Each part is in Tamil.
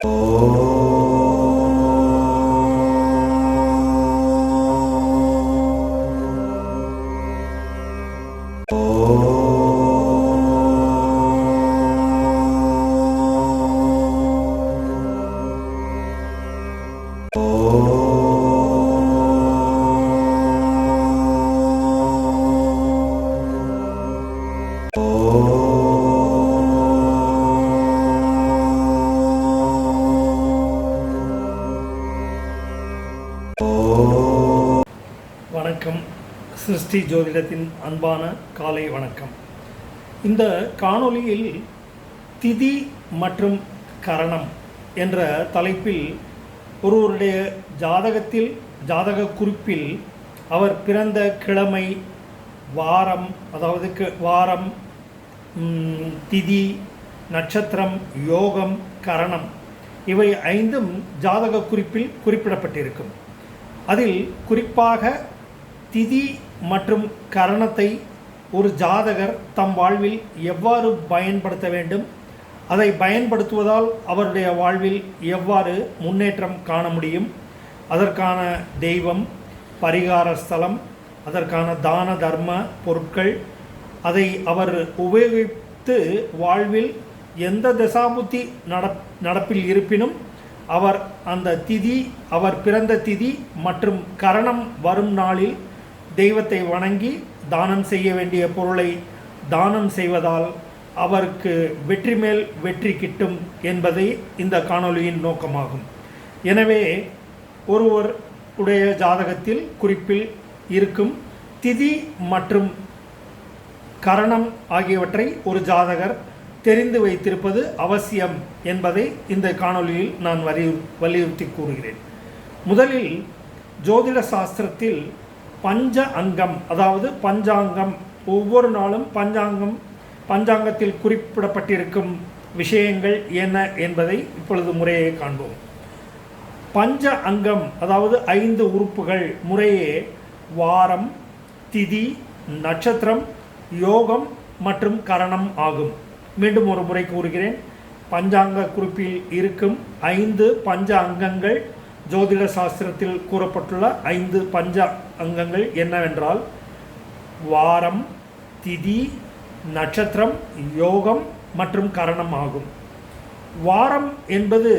வணக்கம் ஸ்ரீ ஜோதிடத்தின் அன்பான காலை வணக்கம். இந்த காணொளியில் திதி மற்றும் கரணம் என்ற தலைப்பில் ஒருவருடைய ஜாதகத்தில் ஜாதக குறிப்பில் அவர் பிறந்த கிழமை வாரம் அதாவது வாரம் திதி நட்சத்திரம் யோகம் கரணம் இவை ஐந்தும் ஜாதக குறிப்பில் குறிப்பிடப்பட்டிருக்கும். அதில் குறிப்பாக திதி மற்றும் கரணத்தை ஒரு ஜாதகர் தம் வாழ்வில் எவ்வாறு பயன்படுத்த வேண்டும்? அதை பயன்படுத்துவதால் அவருடைய வாழ்வில் எவ்வாறு முன்னேற்றம் காண முடியும்? அதற்கான தெய்வம் பரிகார ஸ்தலம் அதற்கான தான தர்ம பொருட்கள் அதை அவர் உபயோகித்து வாழ்வில் எந்த தசாபுத்தி நட நடப்பில் இருப்பினும் அவர் அந்த திதி அவர் பிறந்த திதி மற்றும் கரணம் வரும் நாளில் தெய்வத்தை வணங்கி தானம் செய்ய வேண்டிய பொருளை தானம் செய்வதால் அவருக்கு வெற்றி மேல் வெற்றி கிட்டும் என்பதை இந்த காணொளியின் நோக்கமாகும். எனவே ஒருவர் உடைய ஜாதகத்தில் குறிப்பில் இருக்கும் திதி மற்றும் கரணம் ஆகியவற்றை ஒரு ஜாதகர் தெரிந்து வைத்திருப்பது அவசியம் என்பதை இந்த காணொளியில் நான் வலியு வலியுறுத்தி கூறுகிறேன். முதலில் ஜோதிட சாஸ்திரத்தில் பஞ்ச அங்கம் அதாவது பஞ்சாங்கம். ஒவ்வொரு நாளும் பஞ்சாங்கம் பஞ்சாங்கத்தில் குறிப்பிடப்பட்டிருக்கும் விஷயங்கள் என்ன என்பதை இப்பொழுது முறையை காண்போம். பஞ்ச அங்கம் அதாவது ஐந்து உறுப்புகள் முறையே வாரம் திதி நட்சத்திரம் யோகம் மற்றும் கரணம் ஆகும். மீண்டும் ஒரு முறை கூறுகிறேன். பஞ்சாங்க குறிப்பில் இருக்கும் ஐந்து பஞ்ச அங்கங்கள் ஜோதிட சாஸ்திரத்தில் கூறப்பட்டுள்ள ஐந்து பஞ்ச அங்கங்கள் என்னவென்றால் வாரம் திதி நட்சத்திரம் யோகம் மற்றும் கரணம் ஆகும். வாரம் என்பது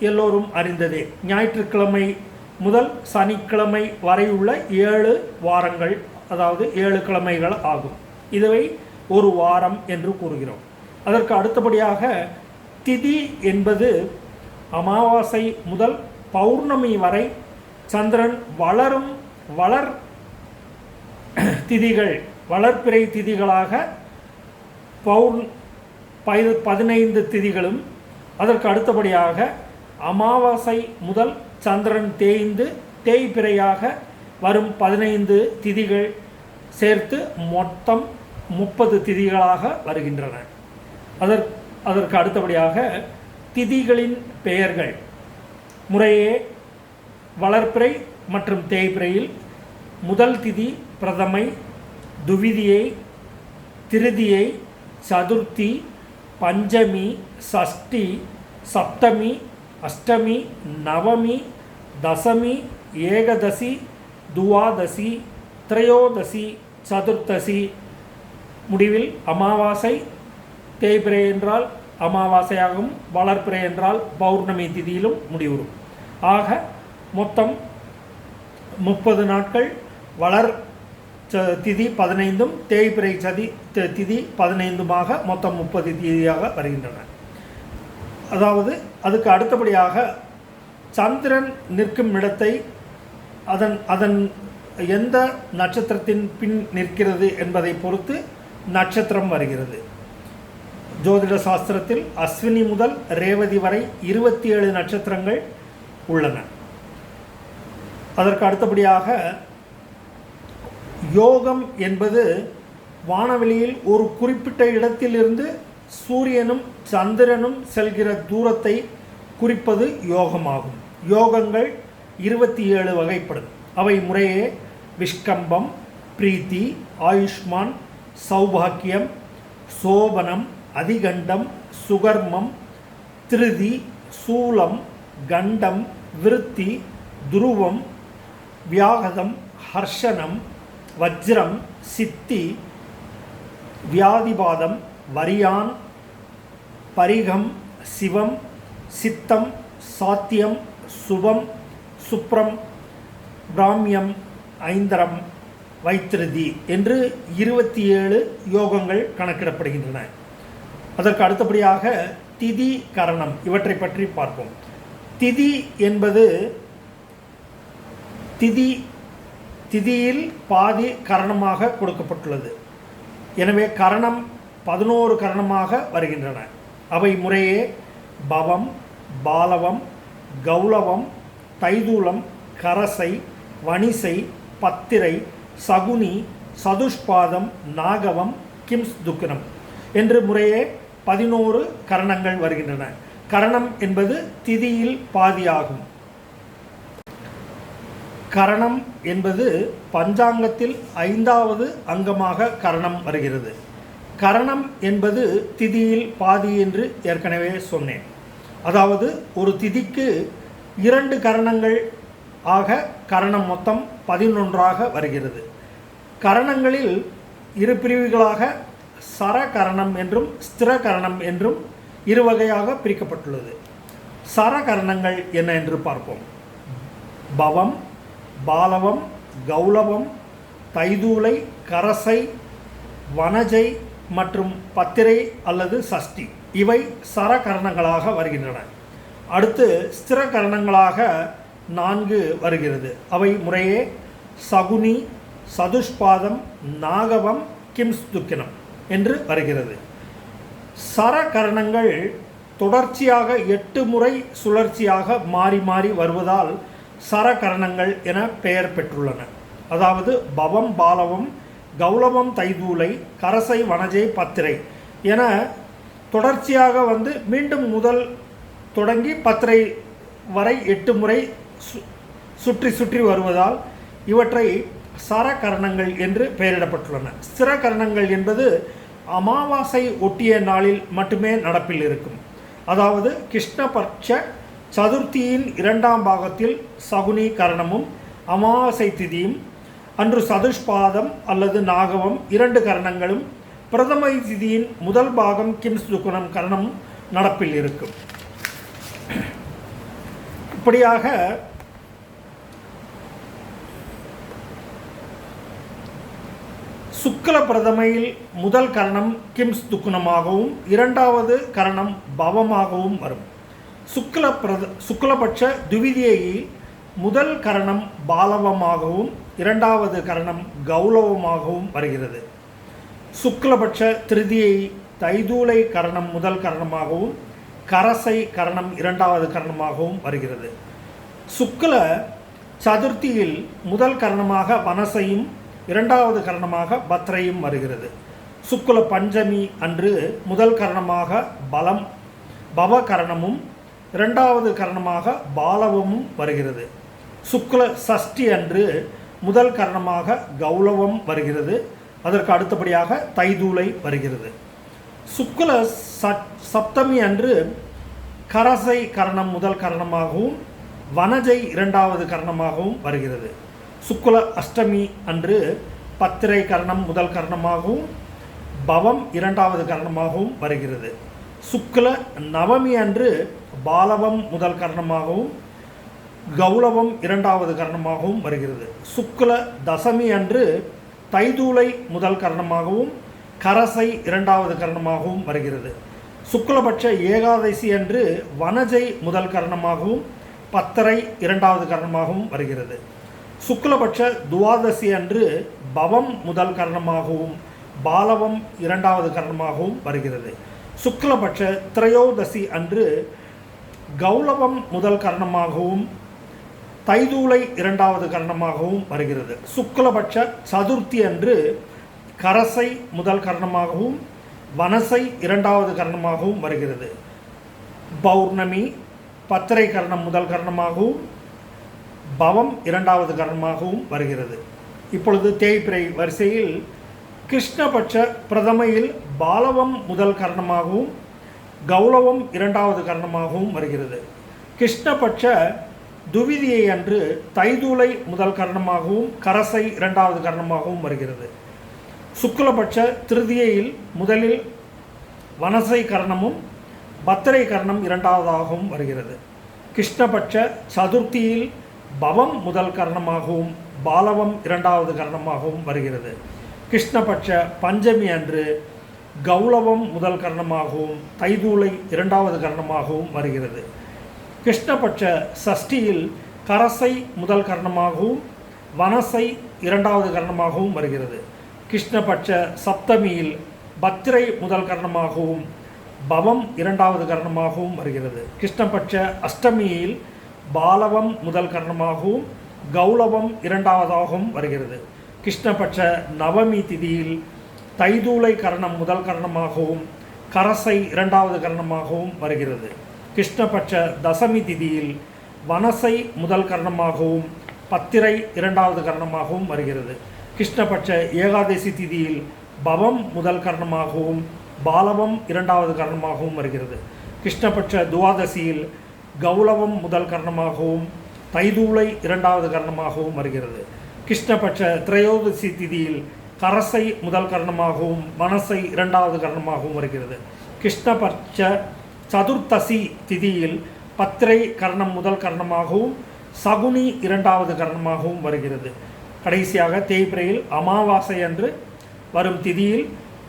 எல்லோரும் அறிந்ததே. ஞாயிற்றுக்கிழமை முதல் சனிக்கிழமை வரை உள்ள ஏழு வாரங்கள் அதாவது ஏழு கிழமைகள் ஆகும். இதுவை ஒரு வாரம் என்று கூறுகிறோம். அதற்கு அடுத்தபடியாக திதி என்பது அமாவாசை முதல் பௌர்ணமி வரை சந்திரன் வளரும் வளர் திதிகள் வளர்ப்பிறை திதிகளாக பௌர் பை- பதினைந்து திதிகளும் அதற்கு அடுத்தபடியாக அமாவாசை முதல் சந்திரன் தேய்ந்து தேய்பிறையாக வரும் பதினைந்து திதிகள் சேர்த்து மொத்தம் முப்பது திதிகளாக வருகின்றன. அதற் அதற்கு அடுத்தபடியாக திதிகளின் பெயர்கள். முறையே வளர்ப்பிறை மற்றும் தேய்பிறையில் முதல் திதி பிரதமை துவிதியை திருதியை சதுர்த்தி பஞ்சமி சஷ்டி சப்தமி அஷ்டமி நவமி தசமி ஏகதசி துவாதசி திரையோதசி சதுர்த்தசி. முடிவில் அமாவாசை தேய்பிறை என்றால் அமாவாசையாகவும் வளர்ப்பிறை என்றால் பௌர்ணமி திதியிலும் முடிவுறும். ஆக மொத்தம் முப்பது நாட்கள் வளர் ச- திதி பதினைந்தும் தேய்பிறை சதி திதி பதினைந்துமாக மொத்தம் முப்பது திதியாக வருகின்றன. அதாவது அதுக்கு அடுத்தபடியாக சந்திரன் நிற்கும் இடத்தை அதன் அதன் எந்த நட்சத்திரத்தின் பின் நிற்கிறது என்பதை பொறுத்து நட்சத்திரம் வருகிறது. ஜோதிட சாஸ்திரத்தில் அஸ்வினி முதல் ரேவதி வரை இருபத்தி ஏழு நட்சத்திரங்கள் உள்ளன. அதற்கு அடுத்தபடியாக யோகம் என்பது வானவெளியில் ஒரு குறிப்பிட்ட இடத்திலிருந்து சூரியனும் சந்திரனும் செல்கிற தூரத்தை குறிப்பது யோகமாகும். யோகங்கள் இருபத்தி ஏழு வகைப்படும். அவை முறையே விஷ்கம்பம் பிரீத்தி ஆயுஷ்மான் சௌபாக்கியம் சோபனம் அதிகண்டம் சுகர்மம் திருதி சூலம் கண்டம் விருத்தி துருவம் வியாகதம் ஹர்ஷனம் வஜ்ரம் சித்தி வியாதிபாதம் வரியான் பரிகம் சிவம் சித்தம் சாத்தியம் சுபம் சுப்ரம் பிராமியம் ஐந்தரம் வைத்திருதி என்று இருபத்தி ஏழு யோகங்கள் கணக்கிடப்படுகின்றன. அதற்கு அடுத்தபடியாக திதி கரணம் இவற்றை பற்றி பார்ப்போம். திதி என்பது திதி திதியில் பாதி கரணமாக கொடுக்கப்பட்டுள்ளது. எனவே கரணம் பதினோரு கரணமாக வருகின்றன. அவை முறையே பவம் பாலவம் கௌலவம் தைதூலம் கரசை வணிசை பத்திரை சகுனி சதுஷ்பாதம் நாகவம் கிம்ஸ் துக்கினம் என்று முறையே பதினோரு கரணங்கள் வருகின்றன. கரணம் என்பது திதியில் பாதியாகும். கரணம் என்பது பஞ்சாங்கத்தில் ஐந்தாவது அங்கமாக கரணம் வருகிறது. கரணம் என்பது திதியில் பாதி என்று ஏற்கனவே சொன்னேன். அதாவது ஒரு திதிக்கு இரண்டு கரணங்கள் ஆக கரணம் மொத்தம் பதினொன்றாக வருகிறது. கரணங்களில் இரு பிரிவுகளாக சரகரணம் என்றும் ஸ்திரகரணம் என்றும் இரு வகையாக பிரிக்கப்பட்டுள்ளது. சரகரணங்கள் என்ன என்று பார்ப்போம். பவம் பாலவம் கௌலவம் தைதூலை கரசை வனஜை மற்றும் பத்திரை அல்லது சஷ்டி. இவை சரகரணங்களாக வருகின்றன. அடுத்து ஸ்திரகரணங்களாக நான்கு வருகிறது. அவை முறையே சகுனி சதுஷ்பாதம் நாகவம் கிம்ஸ் துக்கினம் என்று வருகிறது. சரகரணங்கள் தொடர்ச்சியாக எட்டு முறை சுழற்சியாக மாறி மாறி வருவதால் சரகரணங்கள் என பெயர் பெற்றுள்ளன. அதாவது பவம் பாலவம் கௌலவம் தைதூலை கரசை வனஜை பத்திரை என தொடர்ச்சியாக வந்து மீண்டும் முதல் தொடங்கி பத்திரை வரை எட்டு முறை சு- சுற்றி சுற்றி வருவதால் இவற்றை சரகரணங்கள் என்று பெயரிடப்பட்டுள்ளன. ஸ்திரகரணங்கள் என்பது அமாவாசை ஒட்டிய நாளில் மட்டுமே நடப்பில் இருக்கும். அதாவது கிருஷ்ணபட்ச சதுர்த்தியின் இரண்டாம் பாகத்தில் சகுனி கரணமும் அமாவாசை திதியும் அன்று சதுஷ்பாதம் அல்லது நாகவம் இரண்டு கரணங்களும் பிரதமை திதியின் முதல் பாகம் கிம்ஸ் துக்குணம் கரணமும் நடப்பில் இருக்கும். இப்படியாக சுக்ல பிரதமையில் முதல் கரணம் கிம்ஸ் துக்குணமாகவும் இரண்டாவது கரணம் பவமாகவும் வரும். சுக்ல பிரத சுக்லபட்ச துவிதியையில் முதல் கரணம் பாலவமாகவும் இரண்டாவது கரணம் கௌலவமாகவும் வருகிறது. சுக்லபட்ச திருதியை தைதூலை கரணம் முதல் கரணமாகவும் கரசை கரணம் இரண்டாவது கரணமாகவும் வருகிறது. சுக்ல சதுர்த்தியில் முதல் கரணமாக வனசையும் இரண்டாவது கரணமாக பத்ரையும் வருகிறது. சுக்குல பஞ்சமி அன்று முதல் கரணமாக பலம் பவ கரணமும் இரண்டாவது கரணமாக பாலவமும் வருகிறது. சுக்ல சஷ்டி அன்று முதல் கரணமாக கௌலவம் வருகிறது. அதற்கு அடுத்தபடியாக தைதூலை வருகிறது. சுக்ல சப்தமி அன்று கரசை கரணம் முதல் கரணமாகவும் வனஜை இரண்டாவது கரணமாகவும் வருகிறது. சுக்ல அஷ்டமி அன்று பத்திரை கரணம் முதல் கரணமாகவும் பவம் இரண்டாவது கரணமாகவும் வருகிறது. சுக்ல நவமி அன்று பாலவம் முதல் கரணமாகவும் கௌலவம் இரண்டாவது கரணமாகவும் வருகிறது. சுக்ல தசமி அன்று தைதூலை முதல் கரணமாகவும் கரசை இரண்டாவது கரணமாகவும் வருகிறது. சுக்லபட்ச ஏகாதசி அன்று வனஜை முதல் கரணமாகவும் பத்தரை இரண்டாவது கரணமாகவும் வருகிறது. சுக்லபட்ச துவாதசி அன்று பவம் முதல் கரணமாகவும் பாலவம் இரண்டாவது கரணமாகவும் வருகிறது. சுக்லபட்ச திரையோதசி அன்று கௌலவம் முதல் கரணமாகவும் தைதூலை இரண்டாவது கரணமாகவும் வருகிறது. சுக்லபட்ச சதுர்த்தி அன்று கரசை முதல் கரணமாகவும் வனசை இரண்டாவது கரணமாகவும் வருகிறது. பௌர்ணமி பத்திரை கரணம் முதல் கரணமாகவும் பவம் இரண்டாவது கரணமாகவும் வருகிறது. இப்பொழுது தேய்பிறை வரிசையில் கிருஷ்ணபட்ச பிரதமையில் பாலவம் முதல் கரணமாகவும் கௌரவம் இரண்டாவது கரணமாகவும் வருகிறது. கிருஷ்ணபட்ச துவிதியை அன்று தைதூலை முதல் கரணமாகவும் கரசை இரண்டாவது கரணமாகவும் வருகிறது. சுக்லபட்ச திருதியையில் முதலில் வனசை கரணமும் பத்திரை கரணம் இரண்டாவதாகவும் வருகிறது. கிருஷ்ணபட்ச சதுர்த்தியில் பவம் முதல் கரணமாகவும் பாலவம் இரண்டாவது கரணமாகவும் வருகிறது. கிருஷ்ணபட்ச பஞ்சமி அன்று கௌளவம் முதல் கரணமாகவும் தைதூளை இரண்டாவது கரணமாகவும் வருகிறது. கிருஷ்ணபட்ச சஷ்டியில் கரசை முதல் கரணமாகவும் வனசை இரண்டாவது கரணமாகவும் வருகிறது. கிருஷ்ணபட்ச சப்தமியில் பத்திரை முதல் கரணமாகவும் பவம் இரண்டாவது கரணமாகவும் வருகிறது. கிருஷ்ணபட்ச அஷ்டமியில் பாலவம் முதல் கரணமாகவும் கௌலவம் இரண்டாவதாகவும் வருகிறது. கிருஷ்ணபட்ச நவமி திதியில் தைதூலை கரணம் முதல் கரணமாகவும் கரசை இரண்டாவது கரணமாகவும் வருகிறது. கிருஷ்ணபட்ச தசமி திதியில் வனசை முதல் கரணமாகவும் பத்திரை இரண்டாவது கரணமாகவும் வருகிறது. கிருஷ்ணபட்ச ஏகாதசி திதியில் பவம் முதல் கரணமாகவும் பாலவம் இரண்டாவது கரணமாகவும் வருகிறது. கிருஷ்ணபட்ச துவாதசியில் கௌலவம் முதல் கரணமாகவும் தைதூளை இரண்டாவது கரணமாகவும் வருகிறது. கிருஷ்ணபட்ச திரையோதசி திதியில் கரசை முதல் கரணமாகவும் மனசை இரண்டாவது கரணமாகவும் வருகிறது. கிருஷ்ணபட்ச சதுர்த்தசி திதியில் பத்திரை கரணம் முதல் கரணமாகவும் சகுனி இரண்டாவது கரணமாகவும் வருகிறது. கடைசியாக தேய்பிரையில் அமாவாசை அன்று வரும் திதியில்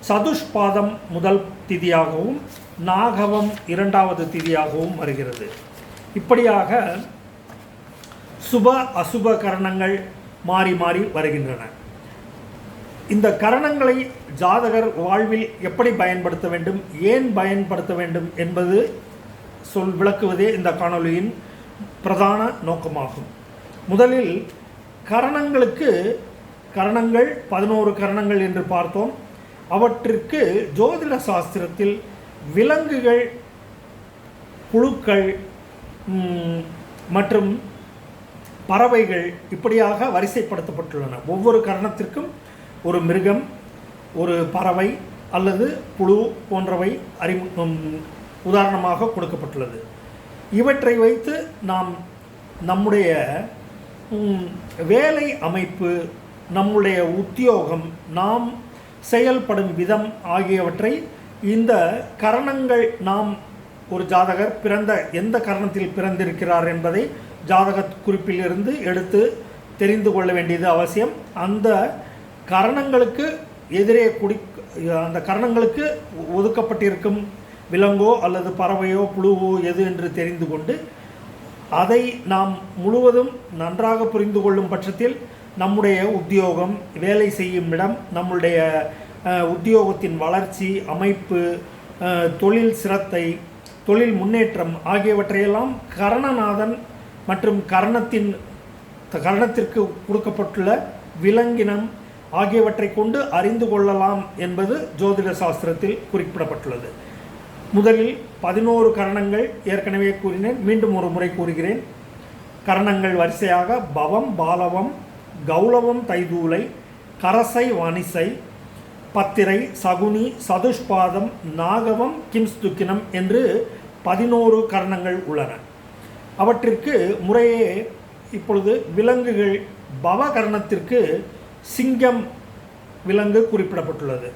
சதுஷ்பாதம் முதல் திதியாகவும் நாகவம் இரண்டாவது திதியாகவும் வருகிறது. இப்படியாக சுப அசுப கரணங்கள் மாறி மாறி வருகின்றன. இந்த கரணங்களை ஜாதகர் வாழ்வில் எப்படி பயன்படுத்த வேண்டும் ஏன் பயன்படுத்த வேண்டும் என்பது சொல் விளக்குவதே இந்த காணொளியின் பிரதான நோக்கமாகும். முதலில் கரணங்களுக்கு கரணங்கள் பதினோரு கரணங்கள் என்று பார்த்தோம். அவற்றிற்கு ஜோதிட சாஸ்திரத்தில் விலங்குகள் புழுக்கள் மற்றும் பறவைகள் இப்படியாக வரிசைப்படுத்தப்பட்டுள்ளன. ஒவ்வொரு கரணத்திற்கும் ஒரு மிருகம் ஒரு பறவை அல்லது புழு போன்றவை அறிமு உதாரணமாக கொடுக்கப்பட்டுள்ளது. இவற்றை வைத்து நாம் நம்முடைய வேலை அமைப்பு நம்முடைய உத்தியோகம் நாம் செயல்படும் விதம் ஆகியவற்றை இந்த கரணங்கள் நாம் ஒரு ஜாதகர் பிறந்த எந்த கரணத்தில் பிறந்திருக்கிறார் என்பதை ஜாதக குறிப்பிலிருந்து எடுத்து தெரிந்து கொள்ள வேண்டியது அவசியம். அந்த கரணங்களுக்கு எதிரே குடி அந்த கரணங்களுக்கு ஒதுக்கப்பட்டிருக்கும் விலங்கோ அல்லது பறவையோ புழுவோ எது என்று தெரிந்து கொண்டு அதை நாம் முழுவதும் நன்றாக புரிந்து கொள்ளும் பட்சத்தில் நம்முடைய உத்தியோகம் வேலை செய்யும் இடம் நம்முடைய உத்தியோகத்தின் வளர்ச்சி அமைப்பு தொழில் சிரத்தை தொழில் முன்னேற்றம் ஆகியவற்றையெல்லாம் கரணநாதன் மற்றும் கரணத்தின் கரணத்திற்கு கொடுக்கப்பட்டுள்ள விலங்கினம் ஆகியவற்றை கொண்டு அறிந்து கொள்ளலாம் என்பது ஜோதிட சாஸ்திரத்தில் குறிப்பிடப்பட்டுள்ளது. முதலில் பதினோரு கரணங்கள் ஏற்கனவே கூறினேன் மீண்டும் ஒரு முறை கூறுகிறேன். கரணங்கள் வரிசையாக பவம் பாலவம் கௌலவம் தைதூலை கரசை வனிசை பத்திரை சகுனி சதுஷ்பாதம் நாகவம் கிம்ஸ்துக்கினம் என்று பதினோரு கரணங்கள் உள்ளன. அவற்றிற்கு முறையே இப்பொழுது விலங்குகள் பவகரணத்திற்கு சிங்கம் விலங்கு குறிப்பிடப்பட்டுள்ளது.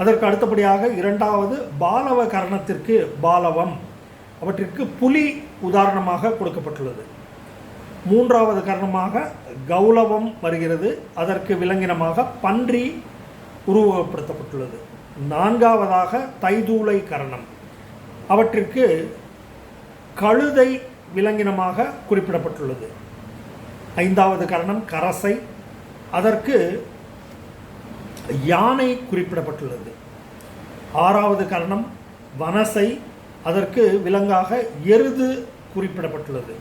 அதற்கு அடுத்தபடியாக இரண்டாவது பாலவ கரணத்திற்கு பாலவம். அவற்றிற்கு புலி உதாரணமாக கொடுக்கப்பட்டுள்ளது. மூன்றாவது கரணமாக கௌலவம் வருகிறது. அதற்கு விலங்கினமாக பன்றி உருவகப்படுத்தப்பட்டுள்ளது. நான்காவதாக தைதூளை கரணம். அவற்றிற்கு கழுதை விலங்கினமாக குறிப்பிடப்பட்டுள்ளது. ஐந்தாவது கரணம் கரசை. அதற்கு யானை குறிப்பிடப்பட்டுள்ளது. ஆறாவது கரணம் வனசை. அதற்கு விலங்காக எருது குறிப்பிடப்பட்டுள்ளது.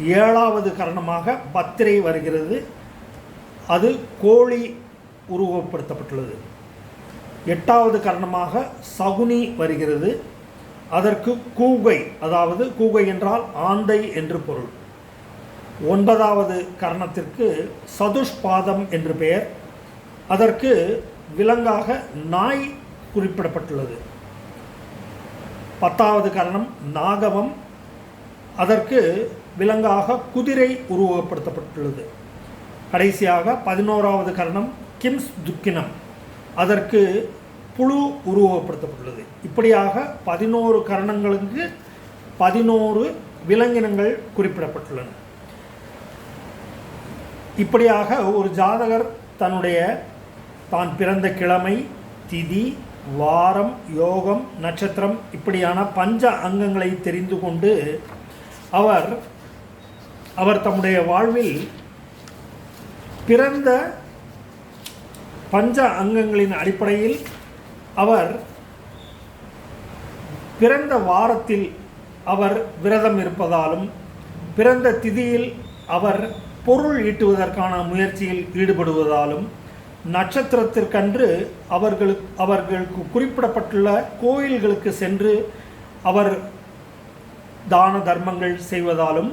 ஏழாவது கரணமாக பத்திரை வருகிறது. அது கோழி உருவப்படுத்தப்பட்டுள்ளது எட்டாவது கரணமாக சகுனி வருகிறது. அதற்கு கூகை அதாவது கூகை என்றால் ஆந்தை என்று பொருள். ஒன்பதாவது கரணத்திற்கு சதுஷ்பாதம் என்று பெயர். அதற்கு விலங்காக நாய் குறிப்பிடப்பட்டுள்ளது. பத்தாவது கரணம் நாகவம் அதற்கு விலங்காக குதிரை உருவகப்படுத்தப்பட்டுள்ளது. கடைசியாக பதினோராவது கரணம் கிம்ஸ் துக்கினம். அதற்கு புழு உருவகப்படுத்தப்பட்டுள்ளது. இப்படியாக பதினோரு கரணங்களுக்கு பதினோரு விலங்கினங்கள் குறிப்பிடப்பட்டுள்ளன. இப்படியாக ஒரு ஜாதகர் தன்னுடைய தான் பிறந்த கிழமை திதி வாரம் யோகம் நட்சத்திரம் இப்படியான பஞ்ச அங்கங்களை தெரிந்து கொண்டு அவர் அவர் தம்முடைய வாழ்வில் பிறந்த பஞ்ச அங்கங்களின் அடிப்படையில் அவர் பிறந்த வாரத்தில் அவர் விரதம் இருப்பதாலும் பிறந்த திதியில் அவர் பொருள் ஈட்டுவதற்கான முயற்சியில் ஈடுபடுவதாலும் நட்சத்திரத்திற்கன்று அவர்களுக்கு அவர்களுக்கு குறிப்பிடப்பட்டுள்ள கோயில்களுக்கு சென்று அவர் தான தர்மங்கள் செய்வதாலும்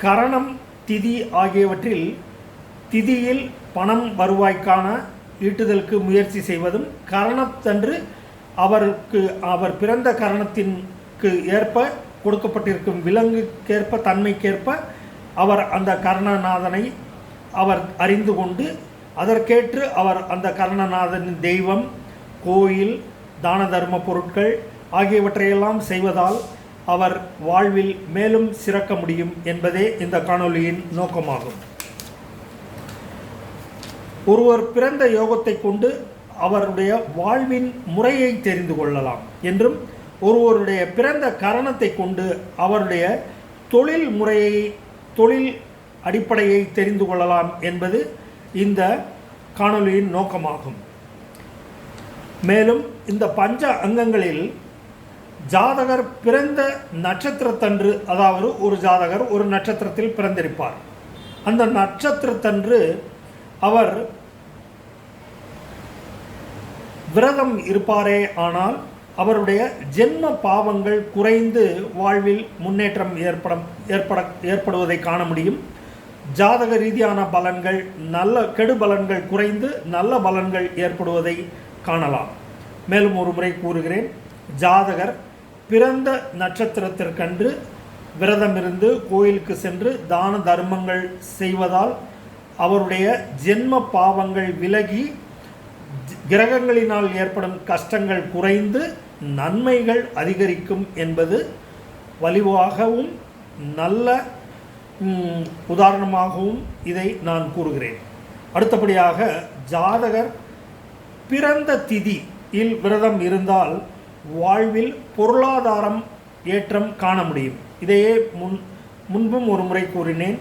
கரணம் திதி ஆகியவற்றில் திதியில் பணம் வருவாய்க்கான ஈட்டுதலுக்கு முயற்சி செய்வதும் கரணத்தன்று அவருக்கு அவர் பிறந்த கரணத்திற்கு ஏற்ப கொடுக்கப்பட்டிருக்கும் விலங்குக்கேற்ப தன்மைக்கேற்ப அவர் அந்த கர்ணநாதனை அவர் அறிந்து கொண்டு அதற்கேற்று அவர் அந்த கர்ணநாதனின் தெய்வம் கோயில் தான தர்ம பொருட்கள் ஆகியவற்றையெல்லாம் செய்வதால் அவர் வாழ்வில் மேலும் சிறக்க முடியும் என்பதே இந்த காணொளியின் நோக்கமாகும். ஒருவர் பிறந்த யோகத்தை கொண்டு அவருடைய வாழ்வின் முறையை தெரிந்து கொள்ளலாம் என்றும் ஒருவருடைய பிறந்த கரணத்தை கொண்டு அவருடைய தொழில் முறையை தொழில் அடிப்படையை தெரிந்து கொள்ளலாம் என்பது இந்த காணொளியின் நோக்கமாகும். மேலும் இந்த பஞ்ச அங்கங்களில் ஜாதகர் பிறந்த நட்சத்திரத்தன்று அதாவது ஒரு ஜாதகர் ஒரு நட்சத்திரத்தில் பிறந்திருப்பார். அந்த நட்சத்திரத்தன்று அவர் விரதம் இருப்பாரே ஆனால் அவருடைய ஜென்ம பாவங்கள் குறைந்து வாழ்வில் முன்னேற்றம் ஏற்படும் ஏற்பட ஏற்படுவதை காண முடியும். ஜாதக ரீதியான பலன்கள் நல்ல கெடு பலன்கள் குறைந்து நல்ல பலன்கள் ஏற்படுவதை காணலாம். மேலும் ஒரு முறை கூறுகிறேன் ஜாதகர் பிறந்த நட்சத்திரத்திற்கன்று விரதமிருந்து கோயிலுக்கு சென்று தான தர்மங்கள் செய்வதால் அவருடைய ஜென்ம பாவங்கள் விலகி கிரகங்களினால் ஏற்படும் கஷ்டங்கள் குறைந்து நன்மைகள் அதிகரிக்கும் என்பது வலிவாகவும் நல்ல உதாரணமாகவும் இதை நான் கூறுகிறேன். அடுத்தபடியாக ஜாதகர் பிறந்த திதியில் விரதம் இருந்தால் வாழ்வில் பொருளாதாரம் ஏற்றம் காண முடியும். இதையே முன் முன்பும் ஒரு முறை கூறினேன்.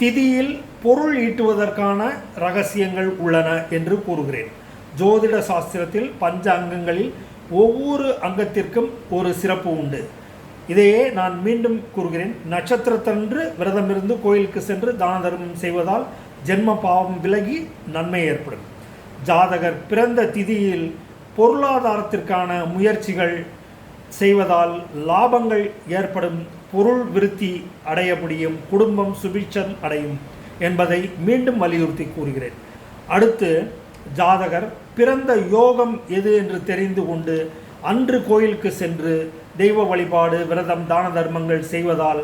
திதியில் பொருள் ஈட்டுவதற்கான ரகசியங்கள் உள்ளன என்று கூறுகிறேன். ஜோதிட சாஸ்திரத்தில் பஞ்ச அங்கங்களில் ஒவ்வொரு அங்கத்திற்கும் ஒரு சிறப்பு உண்டு. இதையே நான் மீண்டும் கூறுகிறேன். நட்சத்திரத்தன்று விரதமிருந்து கோயிலுக்கு சென்று தான தர்மம் செய்வதால் ஜென்ம பாவம் விலகி நன்மை ஏற்படும். ஜாதகர் பிறந்த திதியில் பொருளாதாரத்திற்கான முயற்சிகள் செய்வதால் லாபங்கள் ஏற்படும். பொருள் விருத்தி அடைய முடியும். குடும்பம் சுபிட்சம் அடையும் என்பதை மீண்டும் வலியுறுத்தி கூறுகிறேன். அடுத்து ஜாதகர் பிறந்த யோகம் எது என்று தெரிந்து கொண்டு அன்று கோயிலுக்கு சென்று தெய்வ வழிபாடு விரதம் தான தர்மங்கள் செய்வதால்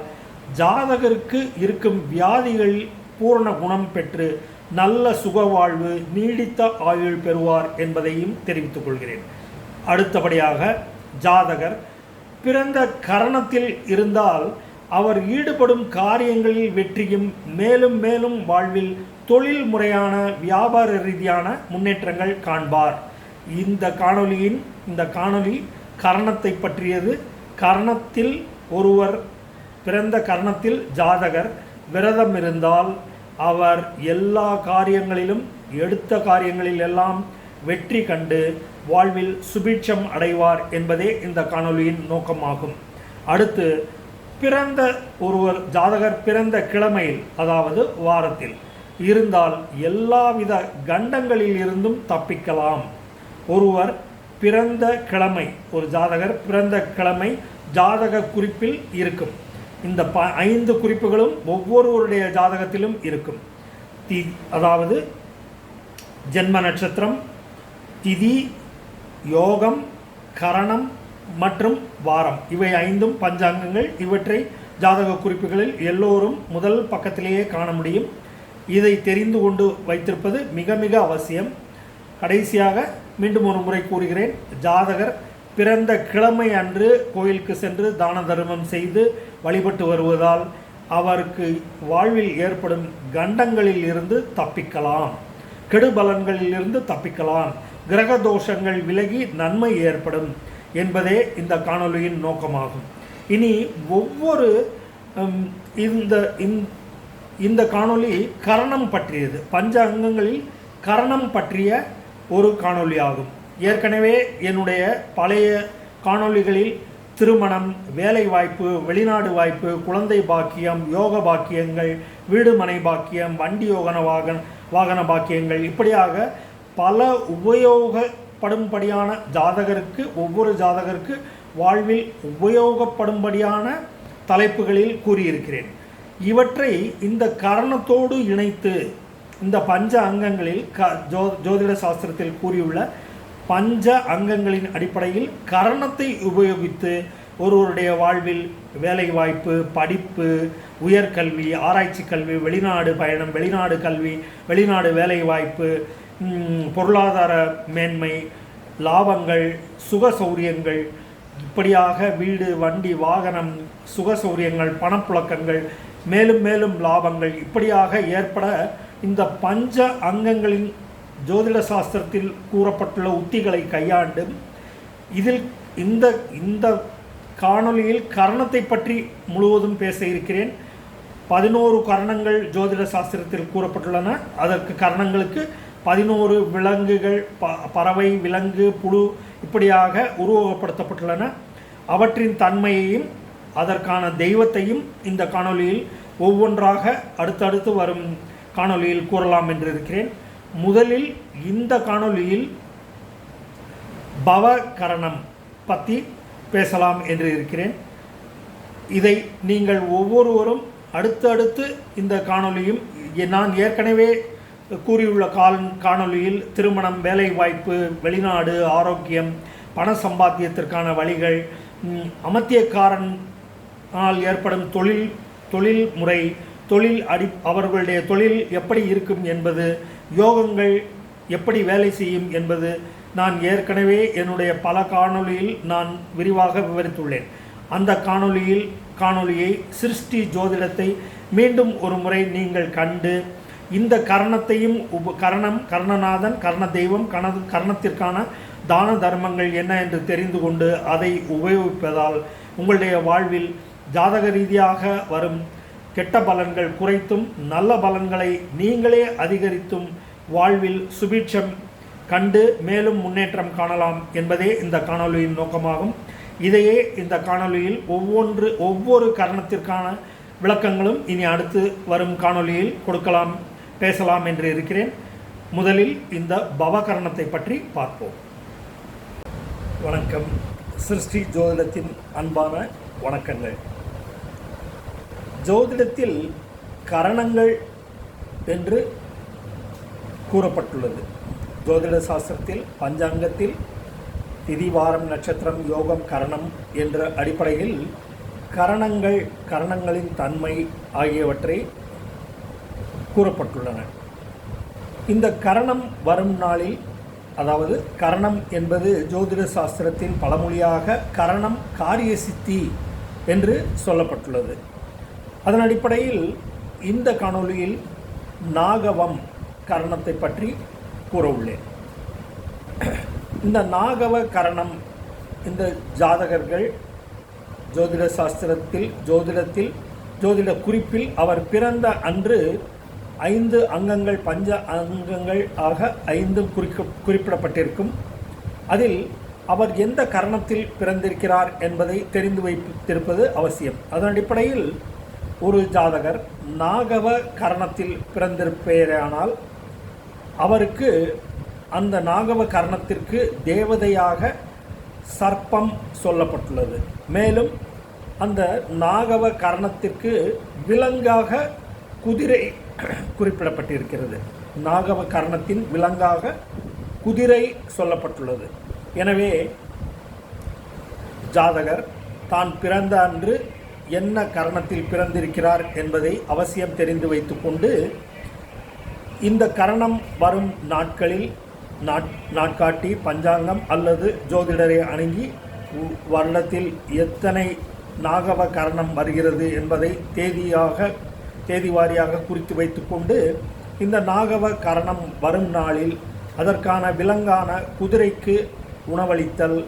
ஜாதகருக்கு இருக்கும் வியாதிகள் பூரண குணம் பெற்று நல்ல சுகவாழ்வு நீடித்த ஆயுள் பெறுவார் என்பதையும் தெரிவித்துக் கொள்கிறேன். அடுத்தபடியாக ஜாதகர் பிறந்த கரணத்தில் இருந்தால் அவர் ஈடுபடும் காரியங்களில் வெற்றியும் மேலும் மேலும் வாழ்வில் தொழில் முறையான வியாபார ரீதியான முன்னேற்றங்கள் காண்பார். இந்த காணொலியின் இந்த காணொலி கரணத்தை பற்றியது. கரணத்தில் ஒருவர் பிறந்த கரணத்தில் ஜாதகர் விரதம் இருந்தால் அவர் எல்லா காரியங்களிலும் எடுத்த காரியங்களில் எல்லாம் வெற்றி கண்டு வாழ்வில் சுபீட்சம் அடைவார் என்பதே இந்த காணொலியின் நோக்கமாகும். அடுத்து பிறந்த ஒருவர் ஜாதகர் பிறந்த கிழமையில் அதாவது வாரத்தில் இருந்தால் எல்லாவித கண்டங்களில் இருந்தும் தப்பிக்கலாம். ஒருவர் பிறந்த கிழமை ஒரு ஜாதகர் பிறந்த கிழமை ஜாதக குறிப்பில் இருக்கும். இந்த ப ஐந்து குறிப்புகளும் ஒவ்வொருவருடைய ஜாதகத்திலும் இருக்கும். தி அதாவது ஜென்ம நட்சத்திரம் திதி யோகம் கரணம் மற்றும் வாரம். இவை ஐந்தும் பஞ்சாங்கங்கள். இவற்றை ஜாதக குறிப்புகளில் எல்லோரும் முதல் பக்கத்திலேயே காண முடியும். இதை தெரிந்து கொண்டு வைத்திருப்பது மிக மிக அவசியம். கடைசியாக மீண்டும் ஒரு முறை கூறுகிறேன் ஜாதகர் பிறந்த கிழமை அன்று கோயிலுக்கு சென்று தான தர்மம் செய்து வழிபட்டு வருவதால் அவருக்கு வாழ்வில் ஏற்படும் கண்டங்களில் இருந்து தப்பிக்கலாம் கெடுபலன்களில் இருந்து தப்பிக்கலாம் கிரக தோஷங்கள் விலகி நன்மை ஏற்படும் என்பதே இந்த காணொளியின் நோக்கமாகும். இனி ஒவ்வொரு இந்த இந்த- காணொளி கரணம் பற்றியது. பஞ்ச அங்கங்களில் கரணம் பற்றிய ஒரு காணொளி ஆகும். ஏற்கனவே என்னுடைய பழைய காணொளிகளில் திருமணம் வேலை வாய்ப்பு வெளிநாடு வாய்ப்பு குழந்தை பாக்கியம் யோக பாக்கியங்கள் வீடு மனை பாக்கியம் வண்டி யோகன வாகன வாகன பாக்கியங்கள் இப்படியாக பல உபயோகப்படும்படியான ஜாதகருக்கு ஒவ்வொரு ஜாதகருக்கு வாழ்வில் உபயோகப்படும்படியான தலைப்புகளில் கூறியிருக்கிறேன். இவற்றை இந்த கரணத்தோடு இணைத்து இந்த பஞ்ச அங்கங்களில் க ஜோ ஜோதிட சாஸ்திரத்தில் கூறியுள்ள பஞ்ச அங்கங்களின் அடிப்படையில் கரணத்தை உபயோகித்து ஒருவருடைய வாழ்வில் வேலை வாய்ப்பு படிப்பு உயர்கல்வி ஆராய்ச்சி கல்வி வெளிநாடு பயணம் வெளிநாடு கல்வி வெளிநாடு வேலை வாய்ப்பு பொருளாதார மேன்மை லாபங்கள் சுக சௌரியங்கள் இப்படியாக வீடு வண்டி வாகனம் சுக சௌரியங்கள் பணப்புழக்கங்கள் மேலும் மேலும் லாபங்கள் இப்படியாக ஏற்பட இந்த பஞ்ச அங்கங்களின் ஜோதிட சாஸ்திரத்தில் கூறப்பட்டுள்ள உத்திகளை கையாண்டு இதில் இந்த இந்த காணொளியில் கரணத்தை பற்றி முழுவதும் பேச இருக்கிறேன். பதினோரு கரணங்கள் ஜோதிட சாஸ்திரத்தில் கூறப்பட்டுள்ளன. அதற்கு கரணங்களுக்கு பதினோரு விலங்குகள் ப பறவை விலங்கு புழு இப்படியாக உருவகப்படுத்தப்பட்டுள்ளன. அவற்றின் தன்மையையும் அதற்கான தெய்வத்தையும் இந்த காணொளியில் ஒவ்வொன்றாக அடுத்தடுத்து வரும் காணொளியில் கூறலாம் என்று இருக்கிறேன் முதலில் இந்த காணொளியில் பவகரணம் பற்றி பேசலாம் என்று இருக்கிறேன் இதை நீங்கள் ஒவ்வொருவரும் அடுத்தடுத்து இந்த காணொளியும் நான் ஏற்கனவே கூறியுள்ள கால் காணொளியில் திருமணம் வேலை வாய்ப்பு வெளிநாடு ஆரோக்கியம் பண சம்பாத்தியத்திற்கான வழிகள் அமத்தியக்காரன் ஆனால் ஏற்படும் தொழில் தொழில் முறை தொழில் அடி அவர்களுடைய தொழில் எப்படி இருக்கும் என்பது யோகங்கள் எப்படி வேலை செய்யும் என்பது நான் ஏற்கனவே என்னுடைய பல காணொளியில் நான் விரிவாக விவரித்துள்ளேன். அந்த காணொளியில் காணொளியை சிருஷ்டி ஜோதிடத்தை மீண்டும் ஒரு முறை நீங்கள் கண்டு இந்த கரணத்தையும் உப கரணம் கர்ணநாதன் கர்ண தெய்வம் கண கர்ணத்திற்கான தான தர்மங்கள் என்ன என்று தெரிந்து கொண்டு அதை உபயோகிப்பதால் உங்களுடைய வாழ்வில் ஜாதக ரீதியாக வரும் கெட்ட பலன்கள் குறைத்தும் நல்ல பலன்களை நீங்களே அதிகரித்தும் வாழ்வில் சுபீட்சம் கண்டு மேலும் முன்னேற்றம் காணலாம் என்பதே இந்த காணொளியின் நோக்கமாகும். இதையே இந்த காணொளியில் ஒவ்வொன்று ஒவ்வொரு கரணத்திற்கான விளக்கங்களும் இனி அடுத்து வரும் காணொளியில் கொடுக்கலாம் பேசலாம் என்று இருக்கிறேன். முதலில் இந்த பவகரணத்தை பற்றி பார்ப்போம். வணக்கம். சிருஷ்டி ஜோதிடத்தின் அன்பான வணக்கங்கள். ஜோதிடத்தில் கரணங்கள் என்று கூறப்பட்டுள்ளது. ஜோதிட சாஸ்திரத்தில் பஞ்சாங்கத்தில் திதி வாரம் நட்சத்திரம் யோகம் கரணம் என்ற அடிப்படையில் கரணங்கள் கரணங்களின் தன்மை ஆகியவற்றை கூறப்பட்டுள்ளன. இந்த கரணம் வரும் நாளில் அதாவது கரணம் என்பது ஜோதிட சாஸ்திரத்தின் பழமொழியாக கரணம் காரிய சித்தி என்று சொல்லப்பட்டுள்ளது. அதன் அடிப்படையில் இந்த காணொளியில் நாகவம் கரணத்தை பற்றி கூற உள்ளேன். இந்த நாகவ கரணம் இந்த ஜாதகர்கள் ஜோதிட சாஸ்திரத்தில் ஜோதிடத்தில் ஜோதிட குறிப்பில் அவர் பிறந்த அன்று ஐந்து அங்கங்கள் பஞ்ச அங்கங்கள் ஆக ஐந்து குறிக்க குறிப்பிடப்பட்டிருக்கும். அதில் அவர் எந்த கரணத்தில் பிறந்திருக்கிறார் என்பதை தெரிந்து வைத்திருப்பது அவசியம். அதன் அடிப்படையில் ஒரு ஜாதகர் நாகவ கரணத்தில் பிறந்திருப்பேரானால் அவருக்கு அந்த நாகவ கரணத்திற்கு தேவதையாக சர்ப்பம் சொல்லப்பட்டுள்ளது. மேலும் அந்த நாகவ கரணத்திற்கு விலங்காக குதிரை குறிப்பிடப்பட்டிருக்கிறது. நாகவ கரணத்தின் விலங்காக குதிரை சொல்லப்பட்டுள்ளது. எனவே ஜாதகர் தான் பிறந்த அன்று என்ன கரணத்தில் பிறந்திருக்கிறார் என்பதை அவசியம் தெரிந்து வைத்துக்கொண்டு இந்த கரணம் வரும் நாட்களில் நாட் நாட்காட்டி பஞ்சாங்கம் அல்லது ஜோதிடரை அணுகி உ- வருடத்தில் எத்தனை நாகவ கரணம் வருகிறது என்பதை தேதியாக தேதி வாரியாக குறித்து வைத்துக்கொண்டு இந்த நாகவ கரணம் வரும் நாளில் அதற்கான விலங்கான குதிரைக்கு உணவளித்தல்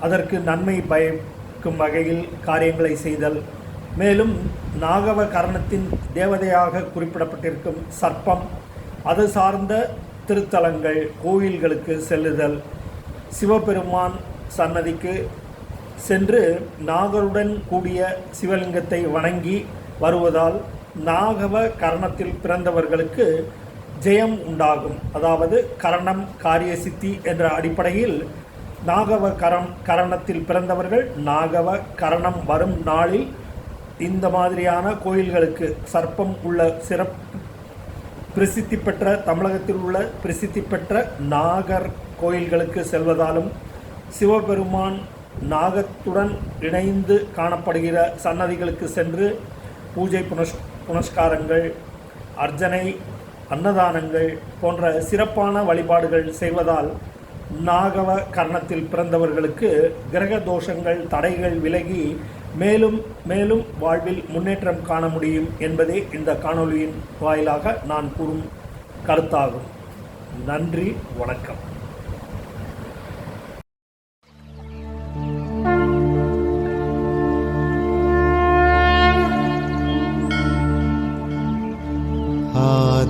அதற்கு நன்மை பயக்கும் வகையில் காரியங்களை செய்தல் மேலும் நாகவ கரணத்தின் தேவதையாக குறிப்பிடப்பட்டிருக்கும் சர்ப்பம் அது சார்ந்த திருத்தலங்கள் கோயில்களுக்கு செல்லுதல். சிவபெருமான் சன்னதிக்கு சென்று நாகருடன் கூடிய சிவலிங்கத்தை வணங்கி வருவதால் நாகவ கரணத்தில் பிறந்தவர்களுக்கு ஜெயம் உண்டாகும். அதாவது கரணம் காரிய சித்தி என்ற அடிப்படையில் நாகவ கரம் கரணத்தில் பிறந்தவர்கள் நாகவ கரணம் வரும் நாளில் இந்த மாதிரியான கோயில்களுக்கு சர்ப்பம் உள்ள சிறப்பு பிரசித்தி பெற்ற தமிழகத்தில் உள்ள பிரசித்தி பெற்ற நாகர் கோயில்களுக்கு செல்வதாலும் சிவபெருமான் நாகத்துடன் இணைந்து காணப்படுகிற சன்னதிகளுக்கு சென்று பூஜை புனஸ் புனஸ்காரங்கள் அர்ச்சனை அன்னதானங்கள் போன்ற சிறப்பான வழிபாடுகள் செய்வதால் நாகவ கர்ணத்தில் பிறந்தவர்களுக்கு கிரக தோஷங்கள் தடைகள் விலகி மேலும் மேலும் வாழ்வில் முன்னேற்றம் காண முடியும் என்பதே இந்த காணொளியின் வாயிலாக நான் கூறும் கருத்தாகும் நன்றி வணக்கம்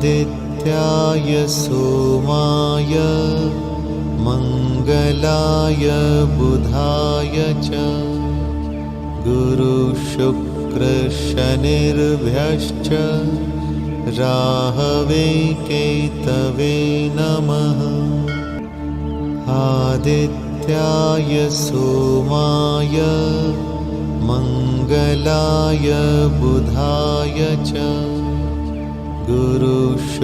आदित्याय सोमाय मङ्गलाय बुधाय च गुरुशुक्रशनिर्भ्यश्च राहवे केतवे नमः। आदित्याय सोमाय मङ्गलाय बुधाय च। गुरुशु